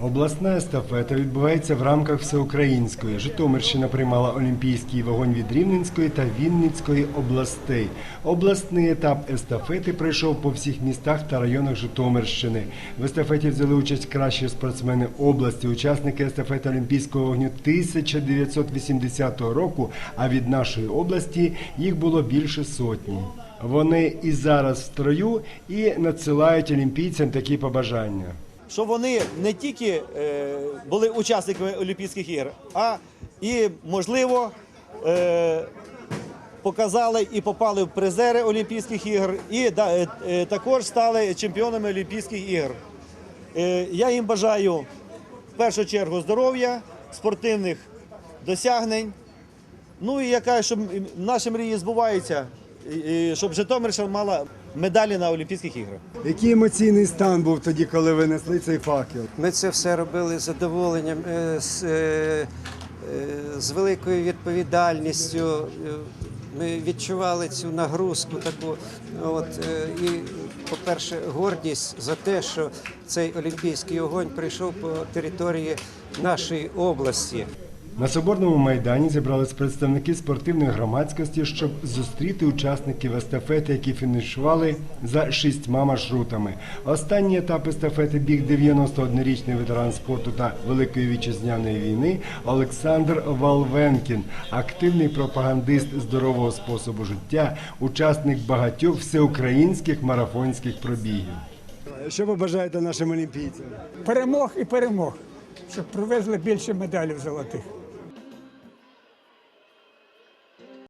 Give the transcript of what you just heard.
Обласна естафета відбувається в рамках всеукраїнської. Житомирщина приймала олімпійський вогонь від Рівненської та Вінницької областей. Обласний етап естафети пройшов по всіх містах та районах Житомирщини. В естафеті взяли участь кращі спортсмени області, учасники естафети Олімпійського вогню 1980 року. А від нашої області їх було більше сотні. Вони і зараз в строю і надсилають олімпійцям такі побажання. Щоб вони не тільки е, були учасниками Олімпійських ігор, а і, можливо, е, показали і попали в призери Олімпійських ігор, і е, також стали чемпіонами Олімпійських ігор. Я їм бажаю в першу чергу здоров'я, спортивних досягнень. Ну і яка, щоб наші мрії збуваються, щоб Житомирщина мала медалі на Олімпійських іграх. Який емоційний стан був тоді, коли ви несли цей факел? Ми це все робили з задоволенням, е, з, е, е, з великою відповідальністю. Ми відчували цю нагрузку таку. От, і, по-перше, гордість за те, що цей олімпійський огонь прийшов по території нашої області. На Соборному майдані зібрались представники спортивної громадськості, щоб зустріти учасників естафети, які фінішували за шістьма маршрутами. Останній етап естафети біг 91-річний ветеран спорту та Великої вітчизняної війни Олександр Валвенкін, активний пропагандист здорового способу життя, учасник багатьох всеукраїнських марафонських пробігів. Що ви бажаєте нашим олімпійцям? перемог і перемог, щоб привезли більше медалів золотих.